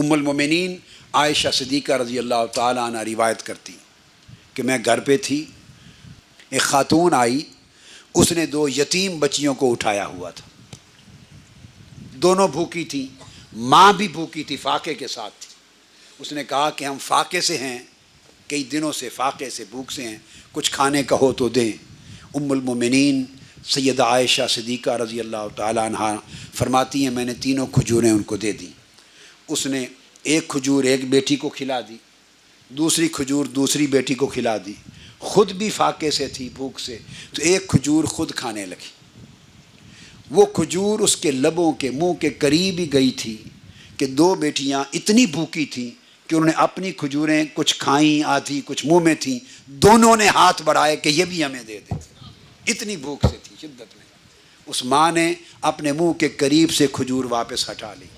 उम्मुल मोमिनीन, आयशा सदीक़ा रज़ी अल्लाह ताला रिवायत करती कि मैं घर पे थी, एक ख़ातून आई, उसने दो यतीम बच्चियों को उठाया हुआ था। दोनों भूखी थी, माँ भी भूखी थी, फाके के साथ थी। उसने कहा कि हम फाके से हैं, कई दिनों से फाके से भूख से हैं, कुछ खाने का हो तो दें। उम्मुल मोमिनीन, सैयद आयशा सदीक़ा रज़ी अल्लाह तहा फरमाती हैं, मैंने तीनों खजूरें उनको दे दी। उसने एक खजूर एक बेटी को खिला दी, दूसरी खजूर दूसरी बेटी को खिला दी। खुद भी फाके से थी, भूख से। तो एक खजूर खुद खाने लगी। वो खजूर उसके लबों के मुँह के करीब ही गई थी कि दो बेटियाँ इतनी भूखी थी कि उन्होंने अपनी खजूरें कुछ खाई, आधी कुछ मुँह में थी। दोनों ने हाथ बढ़ाए कि ये भी हमें दे दे। इतनी भूख से थी, शिद्दत में। उस माँ ने अपने मुँह के करीब से खजूर वापस हटा ली।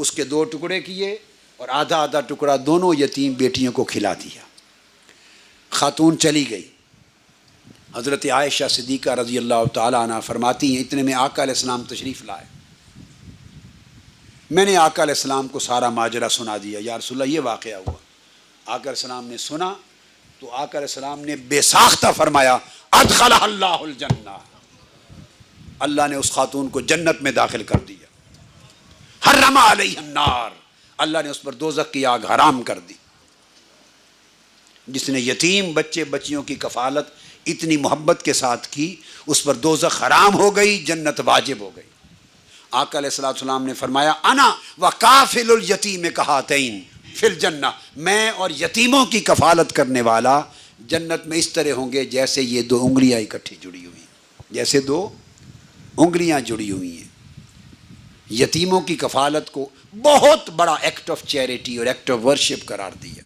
उसके दो टुकड़े किए और आधा आधा टुकड़ा दोनों यतीम बेटियों को खिला दिया। खातून चली गई। हज़रत आयशा सिद्दीक़ा रज़ी अल्लाह ताली फरमाती हैं, इतने में आका तशरीफ़ लाए। मैंने आका को सारा माजरा सुना दिया। या रसुल्ला ये वाक़ हुआ। आकर सलाम ने सुना तो आकर सलाम ने बेसाख्ता फरमाया अदखल अल्लाह ने उस खातून को जन्नत में दाखिल कर दिया। अलैहिन्नार अल्लाह ने उस पर दोजक की आग हराम कर दी। जिसने यतीम बच्चे, बच्चियों की कफालत, इतनी मोहब्बत के साथ की, उस पर दोजक हराम हो गई, जन्नत वाजिब हो गई। आकल सलाम ने फरमाया, अना व काफिल कहा तईन फिर जन्ना मैं और यतीमों की कफालत करने वाला जन्नत में इस तरह होंगे जैसे ये दो उंगलियाँ इकट्ठी जुड़ी हुई जैसे दो उंगलियाँ जुड़ी हुई हैं। यतीमों की कफालत को बहुत बड़ा एक्ट ऑफ़ चैरिटी और एक्ट ऑफ़ वर्शिप करार दिया